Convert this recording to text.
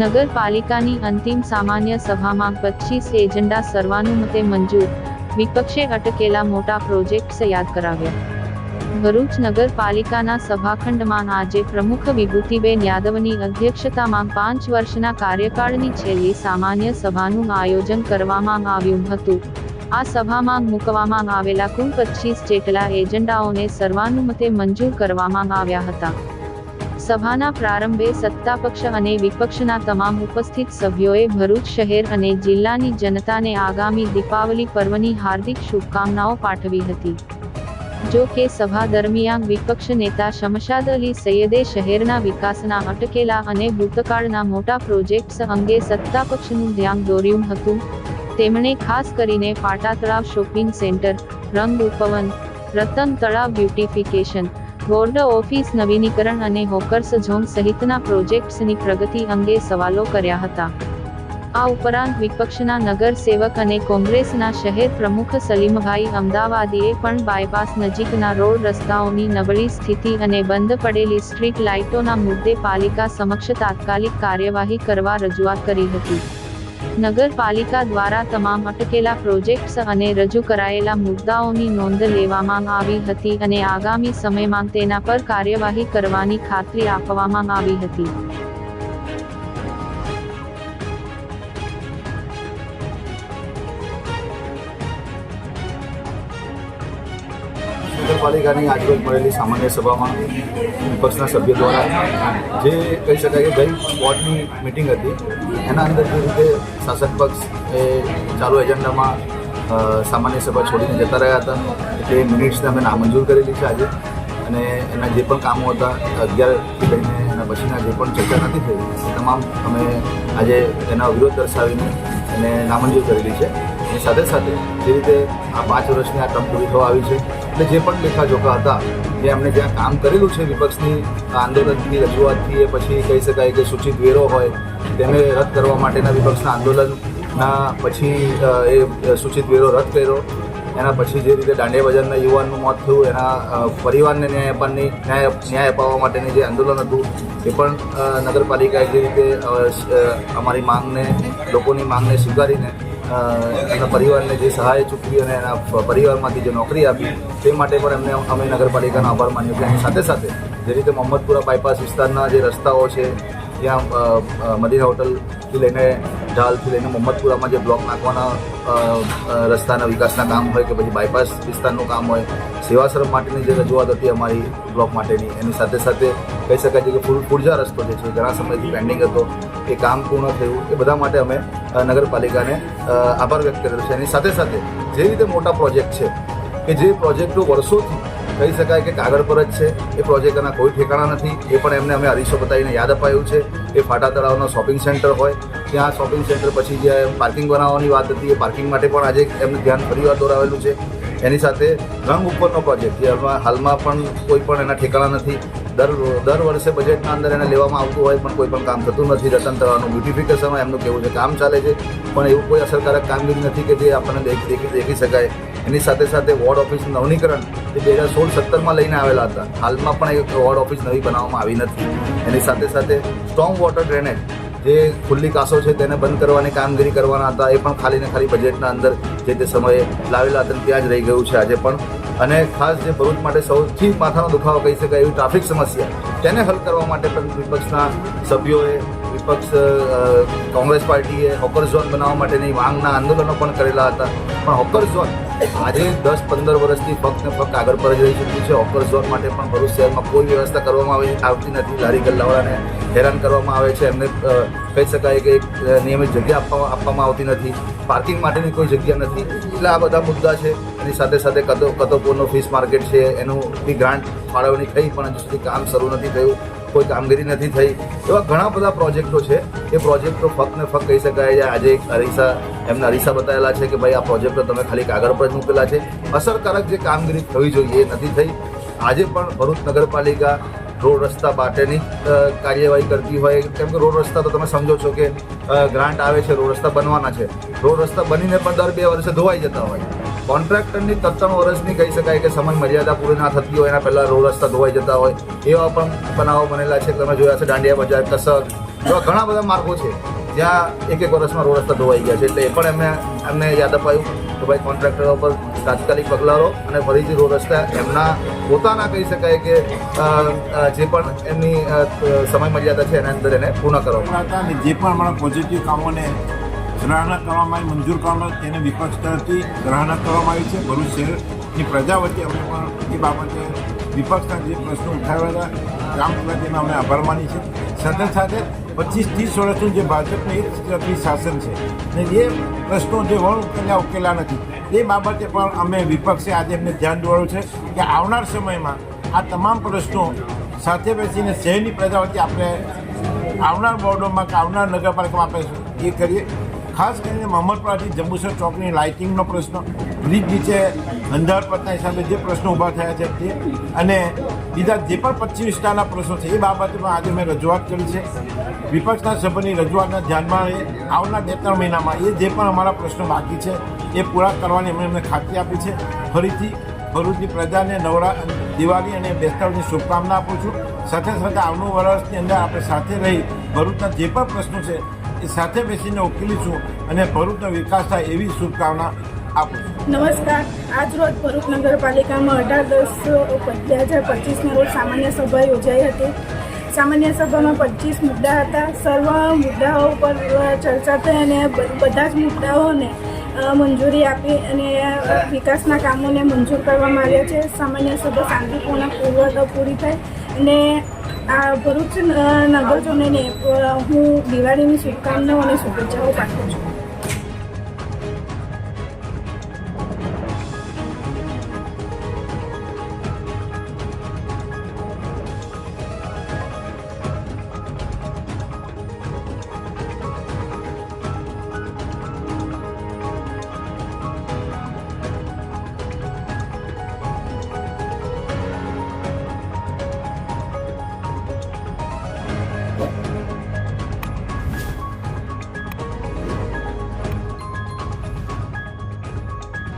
નગરપાલિકાની અંતિમ સામાન્ય સભામાં પચીસ એજન્ડા સર્વાનુમતે મંજૂર. વિપક્ષે અટકેલા મોટા પ્રોજેક્ટ્સ યાદ કરાવ્યા. ભરૂચ નગરપાલિકાના સભાખંડમાં આજે પ્રમુખ વિભૂતિબેન યાદવની અધ્યક્ષતામાં પાંચ વર્ષના કાર્યકાળની છેલ્લી સામાન્ય સભાનું આયોજન કરવામાં આવ્યું હતું. આ સભામાં મૂકવામાં આવેલા કુલ પચીસ જેટલા એજન્ડાઓને સર્વાનુમતે મંજૂર કરવામાં આવ્યા હતા. સભાના પ્રારંભે સત્તાપક્ષ અને વિપક્ષના તમામ ઉપસ્થિત સભ્યોએ ભરૂચ શહેર અને જિલ્લાની જનતાને આગામી દીપાવલી પર્વની હાર્દિક શુભકામનાઓ પાઠવી હતી. જો કે સભા દરમિયાન વિપક્ષ નેતા શમશાદ અલી સૈયદે શહેરના વિકાસના અટકેલા અને ભૂતકાળના મોટા પ્રોજેક્ટ્સ અંગે સત્તાપક્ષનું ધ્યાન દોર્યું હતું. તેમણે ખાસ કરીને પાટા તળાવ શોપિંગ સેન્ટર, રંગ ઉપવન, રતન તળાવ બ્યુટિફિકેશન બોર્ડ ઓફિસ નવીનીકરણ અને હોકર્સ ઝોન સહિતના પ્રોજેક્ટ્સની પ્રગતિ અંગે સવાલો કર્યા હતા. આ ઉપરાંત વિપક્ષના નગરસેવક અને કોંગ્રેસના શહેર પ્રમુખ સલીમભાઈ અમદાવાદીએ પણ બાયપાસ નજીકના રોડ રસ્તાઓની નબળી સ્થિતિ અને બંધ પડેલી સ્ટ્રીટ લાઇટોના મુદ્દે પાલિકા સમક્ષ તાત્કાલિક કાર્યવાહી કરવા રજૂઆત કરી હતી. નગરપાલિકા દ્વારા તમામ અટકેલા પ્રોજેક્ટ્સ અને રજૂ કરાયેલા મુદ્દાઓની નોંધ લેવામાં આવી હતી અને આગામી સમયમાં તેના પર કાર્યવાહી કરવાની ખાતરી આપવામાં આવી હતી. નગરપાલિકાની આજરોજ મળેલી સામાન્ય સભામાં વિપક્ષના સભ્યો દ્વારા જે કહી શકાય કે ગઈ વોર્ડની મિટિંગ હતી, એના અંદર જે રીતે શાસક પક્ષ એ ચાલુ એજન્ડામાં સામાન્ય સભા છોડીને જતા રહ્યા હતા તે મિનિટ્સને અમે નામંજૂર કરેલી છે આજે. અને એના જે પણ કામો હતા, અગિયારથી લઈને એના પછીના જે પણ ચર્ચા નથી થઈ તમામ અમે આજે એના વિરોધ દર્શાવીને એને નામંજૂર કરેલી છે. અને સાથે સાથે જે રીતે આ પાંચ વર્ષની આ ટર્મ પૂરી થવા આવી છે એટલે જે પણ લેખાજોખા હતા, જે એમણે જ્યાં કામ કરેલું છે વિપક્ષની આંદોલનની રજૂઆતથી એ પછી કહી શકાય કે સૂચિત વેરો હોય, તેને રદ કરવા માટેના વિપક્ષના આંદોલનના પછી એ સૂચિત વેરો રદ કર્યો. એના પછી જે રીતે દાંડિયા બજારના યુવાનનું મોત થયું, એના પરિવારને ન્યાય આપવાની, ન્યાય ન્યાય અપાવવા માટેની જે આંદોલન હતું, એ પણ નગરપાલિકાએ જે રીતે અમારી માંગને, લોકોની માંગને સ્વીકારીને એના પરિવારને જે સહાય ચૂકવી અને એના પરિવારમાંથી જે નોકરી આપી, તે માટે પણ એમને અમે નગરપાલિકાનો આભાર માન્યો કે એની સાથે સાથે જે રીતે મોહમ્મદપુરા બાયપાસ વિસ્તારના જે રસ્તાઓ છે, ત્યાં મદીના હોટલથી લઈને ઢાલથી લઈને મોહમ્મદપુરામાં જે બ્લોક નાખવાના રસ્તાના વિકાસના કામ હોય કે પછી બાયપાસ વિસ્તારનું કામ હોય સેવાશ્રમ માટેની જે રજૂઆત હતી અમારી બ્લોક માટેની, એની સાથે સાથે કહી શકાય છે કે ફૂલ પૂર્જા રસ્તો જે છે, ઘણા સમયથી પેન્ડિંગ હતો, એ કામ પૂર્ણ થયું. એ બધા માટે અમે નગરપાલિકાને આભાર વ્યક્ત કરેલો છે. એની સાથે સાથે જે રીતે મોટા પ્રોજેક્ટ છે, કે જે પ્રોજેક્ટો વર્ષોથી કહી શકાય કે કાગળ પર જ છે, એ પ્રોજેક્ટના કોઈ ઠેકાણા નથી, એ પણ એમને અમે અરીસો બતાવીને યાદ અપાયું છે. એ ફાટા તળાવનો શોપિંગ સેન્ટર હોય, ત્યાં શોપિંગ સેન્ટર પછી જે પાર્કિંગ બનાવવાની વાત હતી, એ પાર્કિંગ માટે પણ આજે એમને ધ્યાન ફરીવાર દોરાવેલું છે. એની સાથે રંગ ઉપરનો પ્રોજેક્ટ જે હાલમાં પણ કોઈ પણ એના ઠેકાણા નથી. દર દર વર્ષે બજેટના અંદર એને લેવામાં આવતું હોય પણ કોઈ પણ કામ થતું નથી. રતન તળાવનું બ્યુટિફિકેશનમાં એમનું કેવું છે? કામ ચાલે છે, પણ એવું કોઈ અસરકારક કામગીરી નથી કે જે આપણને દેખી દેખી શકાય. એની સાથે સાથે વોર્ડ ઓફિસનું નવનીકરણ એ બે હજાર સોળ સત્તરમાં લઈને આવેલા હતા. હાલમાં પણ એક વોર્ડ ઓફિસ નવી બનાવવામાં આવી નથી. એની સાથે સાથે સ્ટ્રોંગ વોટર ડ્રેનેજ જે ખુલ્લી કાસો છે તેને બંધ કરવાની કામગીરી કરવાના હતા, એ પણ ખાલી ને ખાલી બજેટના અંદર જે તે સમયે લાવેલા હતા ત્યાં જ રહી ગયું છે આજે પણ. અને ખાસ જે ભરૂચ માટે સૌથી માથાનો દુખાવો કહી શકાય એવી ટ્રાફિક સમસ્યા, તેને હલ કરવા માટે પણ વિપક્ષના સભ્યોએ, વિપક્ષ કોંગ્રેસ પાર્ટીએ હોકર ઝોન બનાવવા માટેની માંગના આંદોલનો પણ કરેલા હતા. પણ હોકર ઝોન આજે દસ પંદર વર્ષથી ફક્ત ફક્ત આગળ પર જ રહી ચૂક્યું છે. હોકર ઝોન માટે પણ ભરૂચ શહેરમાં કોઈ વ્યવસ્થા કરવામાં આવી આવતી નથી. લારી ગલ્લાવાળાને હેરાન કરવામાં આવે છે. એમને કહી શકાય કે નિયમિત જગ્યા આપવામાં આપવામાં આવતી નથી. પાર્કિંગ માટેની કોઈ જગ્યા નથી. એટલે આ બધા મુદ્દા છે. એની સાથે સાથે કતો, કતોપુરનું ફિશ માર્કેટ છે. એનું બી ગ્રાન્ટ ફાળવણી થઈ, પણ હજુ સુધી કામ શરૂ નથી થયું. કોઈ કામગીરી નથી થઈ. એવા ઘણા બધા પ્રોજેક્ટો છે. એ પ્રોજેક્ટો ફક્ત ને ફક્ત કહી શકાય છે, આજે અરીસા, એમને અરીસા બતાવેલા છે કે ભાઈ આ પ્રોજેક્ટો તમે ખાલી કાગળ પર જ મૂકેલા છે. અસરકારક જે કામગીરી થવી જોઈએ એ નથી થઈ. આજે પણ ભરૂચ નગરપાલિકા રોડ રસ્તા માટેની કાર્યવાહી કરતી હોય. કેમ કે રોડ રસ્તા તો તમે સમજો છો કે ગ્રાન્ટ આવે છે, રોડ રસ્તા બનવાના છે. રોડ રસ્તા બનીને પણ દર બે વર્ષે ધોવાઈ જતા હોય. કોન્ટ્રાક્ટરની ત્રણ વર્ષની કહી શકાય કે સમય મર્યાદા પૂરી ના થતી હોય, એના પહેલાં રોડ રસ્તા ધોવાઈ જતા હોય. એવા પણ બનાવો બનેલા છે, તમે જોયા છે, દાંડિયા બજાર કસર એવા ઘણા બધા માર્ગો છે. જ્યાં એક એક વર્ષમાં રોડ રસ્તા ધોવાઈ ગયા છે. એટલે એ પણ એમને એમને યાદ અપાયું. કે કોન્ટ્રાક્ટરો પર તાત્કાલિક પગલાં લો અને ફરીથી રોડ રસ્તા એમના પોતાના કહી શકાય કે જે પણ એમની સમય મર્યાદા છે એના અંદર એને પૂર્ણ કરવામાં. હતા અને જે પણ અમારા પોઝિટિવ કામોને સરાહના કરવામાં આવી, મંજૂર કરવામાં તેને વિપક્ષ તરફથી સરાહના કરવામાં આવી છે ભરૂચ શહેરની પ્રજા વચ્ચે અમે પણ એ બાબતે વિપક્ષના જે પ્રશ્નો ઉઠાવ્યા હતા, ગ્રામ તેનો અમે આભાર માની છે સાથે સાથે પચીસ ત્રીસ વર્ષનું જે ભાજપનું એક તરફી શાસન છે. ને જે પ્રશ્નો જે વણ ઉકેલ્યા ઉકેલા નથી. એ બાબતે પણ અમે વિપક્ષે આજે એમને ધ્યાન દોર્યું છે કે આવનાર સમયમાં આ તમામ પ્રશ્નો સાથે બેસીને શહેરની પ્રજા વચ્ચે આપણે આવનાર બોર્ડોમાં કે આવનાર નગરપાલિકામાં આપણે એ કરીએ. ખાસ કરીને મોહમ્મદપુરાથી જંબુસર ચોકની લાઇટિંગનો પ્રશ્ન બ્રિજ નીચે અંધારપટના હિસાબે જે પ્રશ્નો ઊભા થયા છે તે અને બીજા જે પણ પશ્ચિમ વિસ્તારના પ્રશ્નો છે એ બાબતે પણ આજે મેં રજૂઆત કરી છે. વિપક્ષના સભ્યની રજૂઆતના ધ્યાનમાં આવનાર બે ત્રણ મહિનામાં એ જે પણ અમારા પ્રશ્નો બાકી છે એ પૂરા કરવાની અમે એમને ખાતરી આપી છે. ફરીથી ભરૂચની પ્રજાને નવરા દિવાળી અને બેસતા શુભકામના આપું છું. સાથે સાથે આવનું વર્ષની અંદર આપણે સાથે રહી ભરૂચના જે પણ પ્રશ્નો છે એ સાથે બેસીને ઉકેલીશું અને ભરૂચનો વિકાસ થાય એવી શુભકામના આપું છું. નમસ્કાર. આજ રોજ ભરૂચ નગરપાલિકામાં અઢાર દસ બે હજાર પચીસના રોજ સામાન્ય સભા યોજાઈ હતી. સામાન્ય સભામાં પચીસ મુદ્દા હતા. સર્વ મુદ્દાઓ પર ચર્ચા થઈ અને બધા જ મુદ્દાઓને મંજૂરી આપી અને વિકાસના કામોને મંજૂર કરવામાં આવ્યા છે. સામાન્ય સભા શાંતિપૂર્ણ પૂર્વક પૂરી થાય અને આ ભરૂચ નગરજનોને હું દિવાળીની શુભકામનાઓ અને શુભેચ્છાઓ પાઠવું છું.